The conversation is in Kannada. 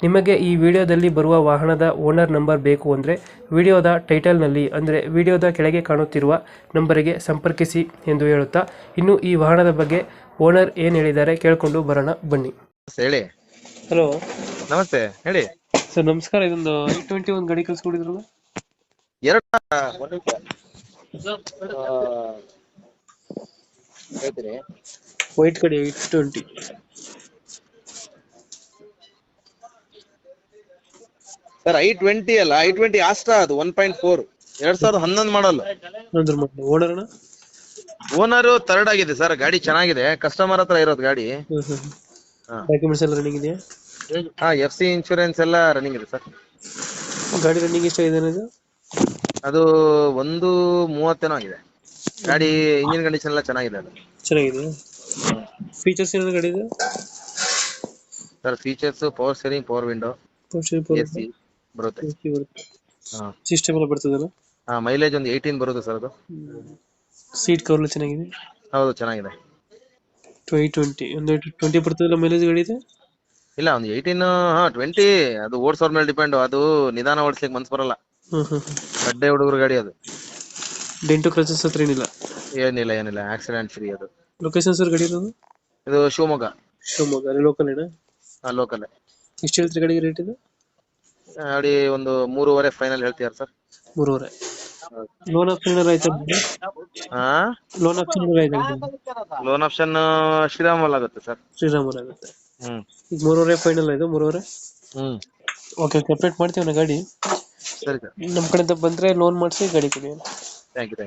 ನಿಮಗೆ ಈ ವಿಡಿಯೋದಲ್ಲಿ ಬರುವ ವಾಹನದ ಓನರ್ ನಂಬರ್ ಬೇಕು ಅಂದರೆ ವಿಡಿಯೋದ ಟೈಟಲ್ನಲ್ಲಿ ಅಂದರೆ ವಿಡಿಯೋದ ಕೆಳಗೆ ಕಾಣುತ್ತಿರುವ ನಂಬರಿಗೆ ಸಂಪರ್ಕಿಸಿ ಎಂದು ಹೇಳುತ್ತಾ ಇನ್ನು ಈ ವಾಹನದ ಬಗ್ಗೆ ಓನರ್ ಏನು ಹೇಳಿದ್ದಾರೆ ಕೇಳಿಕೊಂಡು ಬರೋಣ ಬನ್ನಿ. ಹೇಳಿ. ಹಲೋ. ನಮಸ್ತೆ ಹೇಳಿ. ಸರ್ ನಮಸ್ಕಾರ ಇದೊಂದು ಐ ಟ್ವೆಂಟಿ ಒಂದು ಗಾಡಿ ಕಳಿಸ್ಕೊಡಿದ್ರು ಎರಡು. ನಿಮಿಷ. ಹೇಳ್ತೀನಿ ವೈಟ್ ಗಾಡಿ i twenty. Sir i twenty ಅಲ್ಲ ಐ ಟ್ವೆಂಟಿ ಆಸ್ಟ್ರಾ ಅದು ಒನ್ ಪಾಯಿಂಟ್ ಫೋರ್ ಎರಡ್ ಸಾವಿರದ ಹನ್ನೊಂದು ಮಾಡಲ್ಲ ಓನರ್ ಓನರ್ ಥರ್ಡ್ ಆಗಿದೆ ಸರ್ ಗಾಡಿ ಚೆನ್ನಾಗಿದೆ ಕಸ್ಟಮರ್ ಹತ್ರ ಇರೋದು ಗಾಡಿ. ಹಾ. ಡಾಕ್ಯುಮೆಂಟ್ಸ್ ಎಲ್ಲ ರನ್ನಿಂಗ್ ಇದೆಯಾ? ಹಾ ಎಫ್ ಸಿ ಇನ್ಶೂರೆನ್ಸ್ ಎಲ್ಲ ರನ್ನಿಂಗ್ ಇದೆ ಸರ್. ಗಾಡಿ ರನ್ನಿಂಗ್ ಎಷ್ಟಾಗಿದೆ ಇದು? ಅದು ಒಂದು ಮೂವತ್ತೇನೋ ಆಗಿದೆ. ಗಾಡಿ ಇಂಜಿನ್ ಕಂಡೀಷನ್ ಎಲ್ಲ ಚೆನ್ನಾಗಿದೆ ಅದು. ಚೆನ್ನಾಗಿದೆ. ಫೀಚರ್ಸ್ ಏನಾದ್ರು ಗಾಡಿ ಇದೆ? Sir features power steering power window AC C ಬರುತ್ತೆ. ಹಾ. ಸಿಸ್ಟಮ್ ಎಲ್ಲ ಬರ್ತದಲ್ಲ? ಹಾ ಮೈಲೇಜ್ ಒಂದು ಏಯ್ಟೀನ್ ಬರುತ್ತೆ ಸರ್ ಅದು. ಸೀಟ್ ಕವರ್ ಚೆನ್ನಾಗಿದೆ? ಹೌದು ಚೆನ್ನಾಗಿದೆ. ಟ್ವೆಂಟಿ ಟ್ವೆಂಟಿ ಒಂದು ಟ್ವೆಂಟಿ ಬರ್ತದಲ್ಲ ಮೈಲೇಜ್ ಗಾಡಿ ಇದೆ ಇಲ್ಲ ಒಂದು ಏಯ್ಟೀನ್ ಹಾ ಟ್ವೆಂಟಿ ಅದು ಓಡ್ಸೋರ್ ಮೇಲೆ ಡಿಪೆಂಡ್ ಅದು ನಿಧಾನ ಓಡಿಸ್ಲಿಕ್ಕೆ ಮನ್ಸ್ ಬರಲ್ಲ. ಹ್ಮ್ ಹ್ಮ್ ಗಡ್ಡೆ ಹುಡುಗರ ಗಾಡಿ ಅದು. ಡೆಂಟು ಕ್ರಚಸ್ ಹತ್ರ ಏನಿಲ್ಲ? ಏನಿಲ್ಲ ಏನಿಲ್ಲ. ಆಕ್ಸಿಡೆಂಟ್ ಫ್ರೀ ಅದು. ಲೊಕೇಶನ್ ಸರ್ ಗಾಡಿ ಇರೋದು? ಇದು ಶಿವಮೊಗ್ಗ. ಶಿವಮೊಗ್ಗ. ಅಲ್ಲಿ ಲೋಕಲ್ ಏನ? ಲೋಕಲ್ ಎಷ್ಟು ಹೇಳ್ತೀರಿ ಗಾಡಿಗೆ ರೇಟ್ ಇದೆ? ಗಾಡಿ ಒಂದು ಮೂರುವರೆ ಫೈನಲ್ ಹೇಳ್ತೀರಾ ಸರ್ ಮೂರುವರೆ. ಲೋನ್ ಆಪ್ಷನ್ ಐತೆ ಹಾ ಲೋನ್ ಆಪ್ಷನ್ ಐತೆ ಲೋನ್ ಆಪ್ಷನ್ ಶ್ರೀರಾಮಲ್ ಆಗುತ್ತೆ ಸರ್ ಶ್ರೀರಾಮನ್ ಆಗುತ್ತೆ. ಹ್ಮ್. ಈಗ ಮೂರುವರೆ ಫೈನಲ್ ಇದು ಮೂರುವರೆ? ಹ್ಮ್. ಓಕೆ ಸೆಪರೇಟ್ ಮಾಡ್ತೀವಿ ಗಾಡಿ. ಸರಿ ಸರ್ ನಮ್ಮ ಕಡೆಯಿಂದ ಬಂದ್ರೆ ಲೋನ್ ಮಾಡಿಸಿ ಗಾಡಿ ಕೊಡಿ ಥ್ಯಾಂಕ್ ಯು